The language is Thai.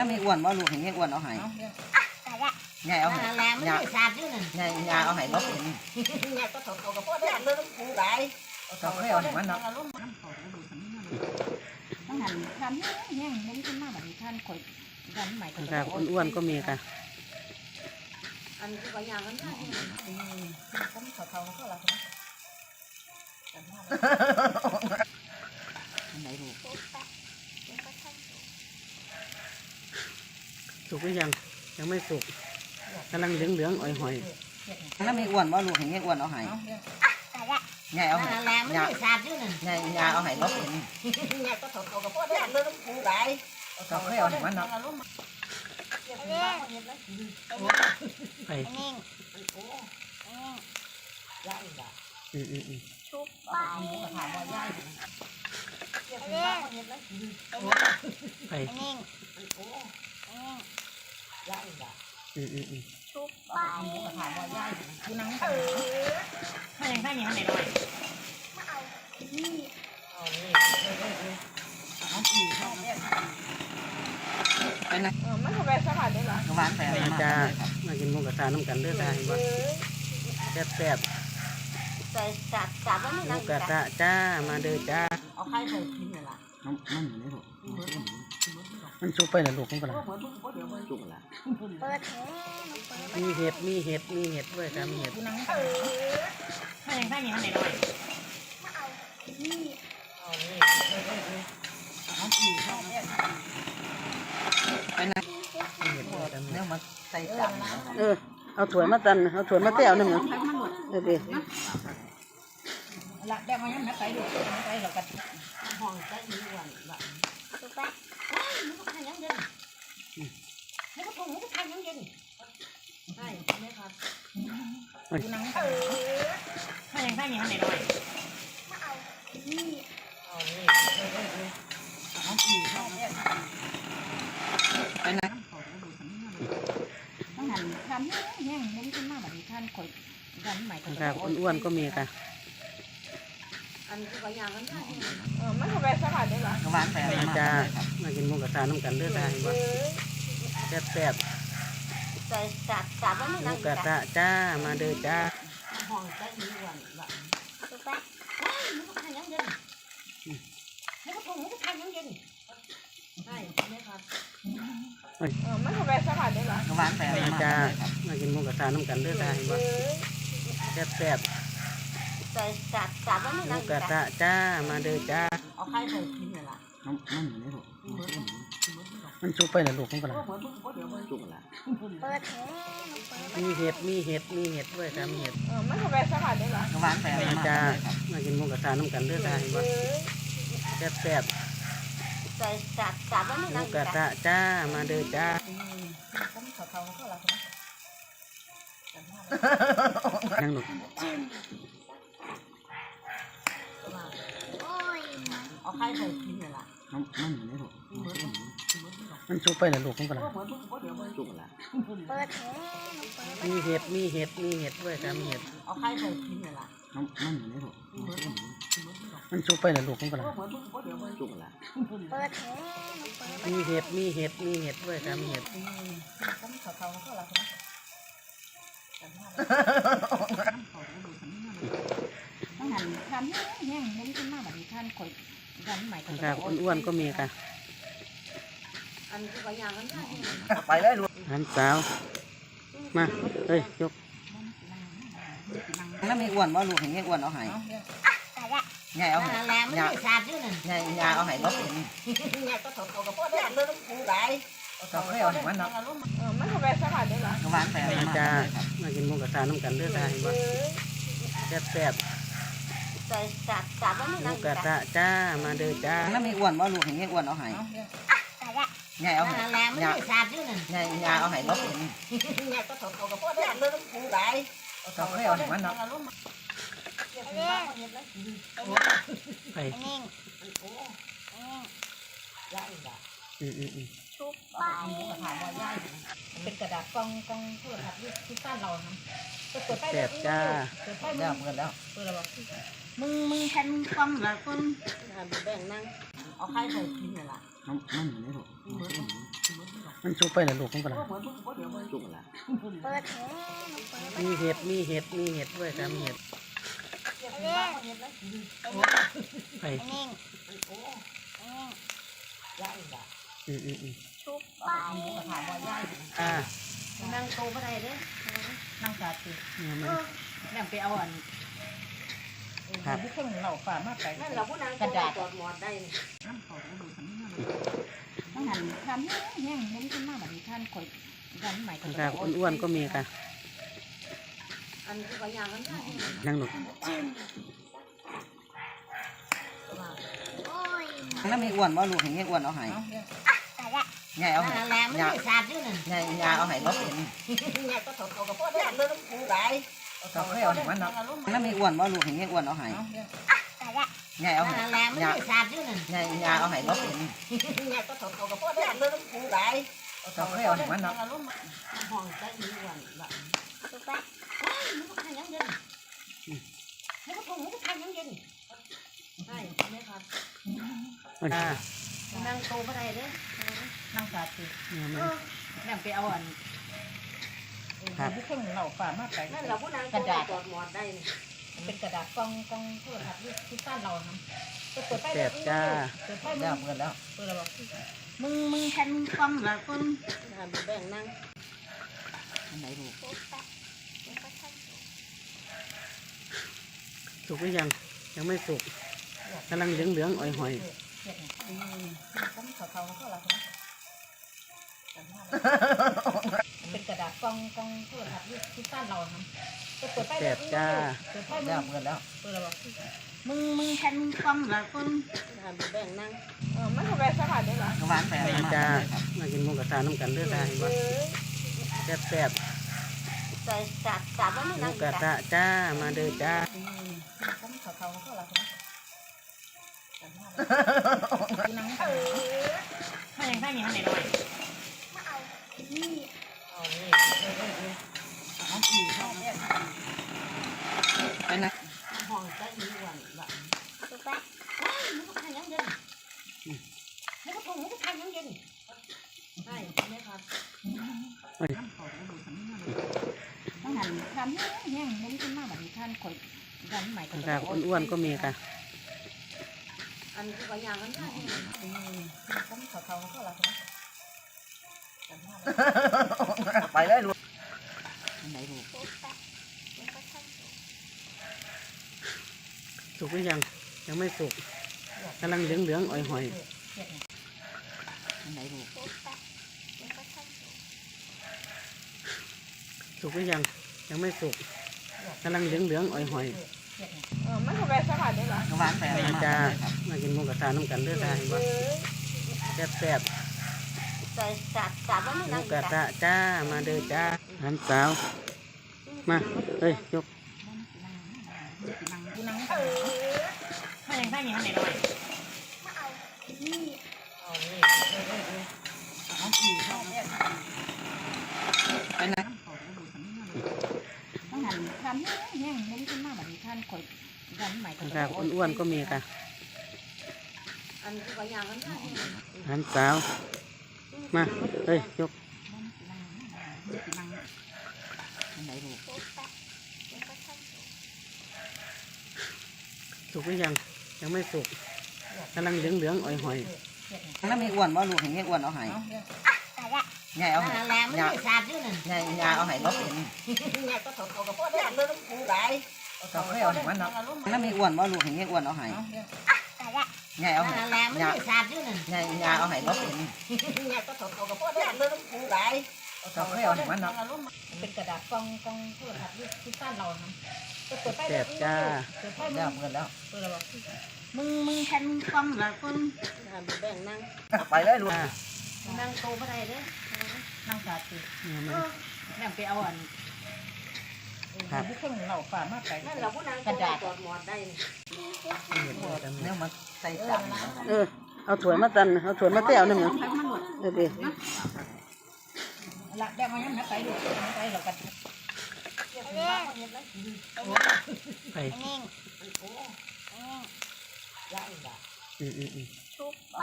ถ้าไม่อ้วนว่าลูกเห็นไม่อ้วนเอาให้แต่ละยายเอาให้แล้วมันยายไม่สาดอยู่นั่นยายยายเอาให้บ่เป็นเนี่ยก็ถอดเอากับพ่อได้เรื่องกูได้ก็ค่อยเอาให้มันเนาะต้องหันทำแห้งๆมันขึ้นมาแบบนี้ท่านคอยดันใหม่ก็ค่ะอ้วนๆก็มีค่ะอันนี้ก็ยางกันได้ต้องถอดเขาเขาละอันไหนลูก สุกหรือยัง ยังไม่สุกกำลังเหลืองเหลืองๆอ่อยหอยถ้าไม่อ้วนว่าลูกเห็นไม่อ้วนเอาให้แต่ละยายเอาให้แล้วมันไม่สาดอยู่นั่นยายยายเอาให้บ่เป็นเนี่ยก็ถอดเอากับพ่อได้เรื่องกูได้ก็ค่อยเอาให้มันเนาะไปนิ่งอืมอืมอืมชุบไปถา มว่าย่าไปนิ่งอืมอืมอืมชุบไปถามว่าย่าคือนั่งถ้าอย่างถ้าอย่างนั้นไหนหน่อยไปไหนมันทำไมสบายได้หรอหวานไปไปเอามาจ้ามากินหมูกระทะน้ำกันเด้อจ้าเห็นบ่แซ่บแซ่บใส่จัดจัดแล้วไม่ๆหนั่มูงกระทะจ้ามาเด้อจ้าเอาใครใส่กินเลยล่ะน้ำมันอยู่ในลูก มันสุกไปแล้วลูกมันก็ละจุกละเปิดมีเห็ดมีเห็ดมีเห็ดด้วยจ้ามีเห็ดถ้าอย่างถ้าอย่างนั้นไหนหน่อยไปไหนมีเห็ดด้วยจ้ามีเห็เนี่ดยมาใส่จานเออเอาถั่วยมาตันเอาถั่วยมาแต้วหนึ่งเหรอเดี๋ยวดิละแดงมายังนักไปดูไปหรอกกันห้องใจมีวันแบ บถูกปะมันก็ทานยังเย็นมันก็คงมันก็ทานยังเย็นใช่ไหมครับถ้าอย่างถ้าอย่างนั้นไหนหน่อยไปไหนต้องหันทำแห้งๆมันขึ้นมาแบบนี้ท่านคอยดันใหม่ก็ค่ะอ้วนๆก็มีค่ะอันนี้ ก็ยางกันได้มันทำไมสบายได้หรอหวานไปจ้ามากินหมูกระทะน้ำกันเด้อจ้าเห็นบ่แซ่บแซ่บใส่จัดจัดแล้วไม่ๆหมูกระทะจ้ามาเด้อจ้าห้องใจมีวันแบบถูกปะมันก็ทานยังเย็นมันก็คงมันก็ทานยังเย็นใช่ไหมครับมันทำไมสบายได้หรอหวานไปไปเอามาจ้ามากินหมูกระทะน้ำกันเด้อจ้าเห็นบ่แซ่บแซ่บ ใส่จัดจัดแล้วไม่ๆหมูนั่งกระทะจ้า มาเด้อจ้า เอาใครใส่กินเลยล่ะน้ำมันอยู่ในลูกมันสุกไปแล้วลูกมันก็ละจุกละเปิดมีเห็ด มีเห็ด มีเห็ดด้วยจ้ามีเห็ดมันทำไมสบายได้หรอหวานไปเอาไปมาจ้า มากินหมูกระทะน้ำกันเด้อจ้าเห็นบ่แซ่บแซ่บใส่จัดจัดแล้วไม่ๆหมูนั่งกระทะจ้า มาเด้อจ้ายังลูก เอาใครใส่กินเลยล่ะน้ำมันอยู่ในลูกมันสุกไปแล้วลูกมันก็ละจุกละเปิดมีเห็ดมีเห็ดมีเห็ดด้วยจ้ามีเห็ดเอาใครใส่กินเลยล่ะน้ำมันอยู่ในลูกมันสุกไปแล้วลูกมันก็ละจุกละเปิดมีเห็ดมีเห็ดมีเห็ดด้วยจ้ามีเห็ดต้องหันทำแห้งๆมันขึ้นมาแบบนี้ท่านคอยดันใหม่ก็ ค่ะอ้วนๆก็มีค่ะอันนี้ก็ยางกันได้ไปเลยลูกหันสาว มาเฮ้ยยกถ้าไม่อ้วนว่าลูกเห็นไม่อ้วนเอาให้แต่ละยายเอาให้แล้วมันยายไม่สาดอยู่นั่นยายยายเอาให้บ่เป็นเนี่ยก็ถอดเอากับพ่อได้เรื่องกูได้ก็ค่อยเอาให้มันเนาะมันทำไมสบายได้หรอหวานไปเอาไปมาจ้ามากินหมูกระทะน้ำกันเด้อจ้าเห็นบ่แซ่บแซ่บ ใส่จัดจัดแล้วไม่ๆหมูนั่งกระทะจ้ามาเด้อจ้าถ้าไม่อ้วนว่าลูกเห็นไม่อ้วนเอาให้แต่ละยายเอาให้แล้วมันไม่สาดอยู่นั่นยายยายเอาให้บ่เป็นเนี่ยก็ถอดเอากับพ่อได้เรื่องกูได้ก็ค่อยเอาให้มันเนาะไปนิ่งอืมอืมอืม เป็นกระดาษกองกองเพื่อทับที่ตั้นเราทำเปิดไฟแซ่บจ้าเปิดไฟแล้วเปิดแล้วเปิดระบบมึงมึงแทนกล้องละคนแบ่งนั่งเอาใครใส่กินเลยล่ะน้ำมันอยู่ในลูกมันชุบไปแล้วลูกมันก็ละจุกละเปิดแท้เปิดมีเห็ดมีเห็ดมีเห็ดด้วยจ้ามีเห็ดเล่นไปนิ่งอืมอืมอืม ชุบไปอ่านั่งโตบ่ได้เด้อนั่งสาธิตเนี่ยมันแม่ไปเอาอันครับบุคคลเหล่าฝ่ามาไปนั่นเราผู้นางกระดาษตอดหมอดได้ต้องหันทำแห้งๆเน้นขึ้นมาแบบนี้ท่านข่อยดันใหม่ค่ะอ้วนๆก็มีค่ะอันนี้ก็อย่างนั้นได้นั่งหนุกโอ้ยนั่นมีอ้วนว่าลูกเห็นอ้วนเอาให้แต่ละ ยายเอาให้นั่นแหละมันไม่สาดอยู่นั่นยายยายเอาให้เราเป็นเนี่ยก็ถอดเขากับพ่อได้เรื่องกูได้เราเคยเอาให้มันเนาะนั่นมีอ้วนว่าลูกเห็นอ้วนเอาให้แต่ละยายเอาให้นั่นแหละมันไม่สาดอยู่นั่นยายยายเอาให้เราเป็นเนี่ยก็ถอดเขากับพ่อได้เรื่องกูได้เราเคยเอาให้มันเนาะห้องใจดีกว่าแบบถูกปะว้ายมันก็ทานยังเย็นมันก็คงมันก็ทานยังเย็นใช่ไหมครับอ่านั่งโตบ่ได้เด้อนั่ง สาธิตเนี่ยมันแม่ไปเอาอันครับ บุคคลเหล่าฝ่ามาไปนั่นเราผู้นางตอดหมอดได้เป็นกระดาษกองกองโทรศัพท์ที่ต้านเราทำเปิดไฟแซ่บจ้าเปิดไฟแล้วเปิดแล้วเปิดแล้วบอกมึงมึงแทนมึงกล้องละคนแบ่งนั่งอันไหนลูกสุกหรือยัง ยังไม่สุกกำลังเหลืองเหลืองๆอ่อยหอยผมขอเขาเขาละ เป็นกระดาษกองกองโทรศัพท์ที่ต้านเราทำเปิดไฟแซ่บจ้า เปิดไฟแล้วเปิดแล้วเปิดแล้วบอกมึงมึงแทนมึงกล้องละคนแบ่งนั่งเออมันทำไมสลัดได้หรอหวานไปไปแล้วจ้า มากินหมูกระทะน้ำกันเด้อจ้าเห็นปะแซ่บแซ่บใส่จัดจัดว่ามึงๆหมูนั่งกระทะจ้า มาเด้อจ้า ผมขอเขาเขาละนั่งถ้าอย่างถ้าอย่างนั้นไหนหน่อย ไปนะห้องใจดีกว่าแบบถูกปะว้ายมันก็ทานยังเย็นมันก็คงมันก็ทานยังเย็นใช่ไหมครับต้องหันทำแห้งแห้งเน้นขึ้นมาแบบนี้ท่านข่อยดันใหม่ค่ะอ้วนๆก็มีค่ะอันนี้ก็อย่างนั้นได้ ผมขอเขาเขาละ ไปเลยลูกอันไหนลูกสุกหรือยัง ยังไม่สุกกำลังเหลืองเหลืองๆอ่อยหอยอันไหนลูกสุกหรือยัง ยังไม่สุกกำลังเหลืองเหลืองๆอ่อยหอยเออมันทำไมสลัดได้เหรอหวานไปไปแล้วจ้ามากินหมูกระทะน้ำกันเด้อจ้าเห็นปะแซ่บแซ่บใส่จัดจัดว่ามึงๆหมูนั่งกระทะจ้า มาเด้อจ้าหันสาว มา เฮ้ย ยกนั่งถ้าอย่างถ้าอย่างนั้นไหนหน่อยไปนะต้องหันทำแห้งแห้งเน้นขึ้นมาแบบนี้ท่านข่อยดันใหม่ค่ะอ้วนๆก็มีค่ะ อันนี้ก็อย่างนั้นได้หันสาว มา เฮ้ยยกอันไหนลูกสุกหรือยัง ยังไม่สุกกำลังเหลืองเหลืองๆอ่อยหอยนั่นมีอ้วนว่าลูกเห็นอ้วนเอาให้แต่ละยายเอาให้นั่นแหละมันยายไม่สาดอยู่นั่นยายยายเอาให้เราเป็นเนี่ยก็ถอดเขากับพ่อได้เรื่องกูได้เราเคยเอาให้มันเนาะนั่นมีอ้วนว่าลูกเห็นอ้วนเอาให้แต่ ละยายเอาให้นั่นแหละมันยายไม่สาดอยู่นั่นยายยายเอาให้เราเป็นเนี่ยก็ถอดเขากับพ่อได้เรื่องกูได้เราเคยเอาให้มันเนาะเป็นกระดาษกองกองโทรศัพท์ที่ต้านเราทำเปิดไฟแซ่บจ้าเปิดไฟแล้วเปิดแล้วเปิดแล้วบอกมึงมึงแทนมึงกล้องละคนแบ่งนั่งไปเลยลูกอ่านั่งโตบ่ได้เด้อนั่งสาธิตเนี่ยมันแม่ไปเอาอัน ครับบุคคลเหล่าฝ่ามาไปนั่นเราผู้นางตอดหมอดได้เนี่ยมันใส่จานเออเอาถั่วยมาตันเอาถั่วยมาเต้วหนึ่งเหรอเออดีละแดงมายังนับไปดูนับไปเรากันไปนิ่งอืมอืมอืมชุบไป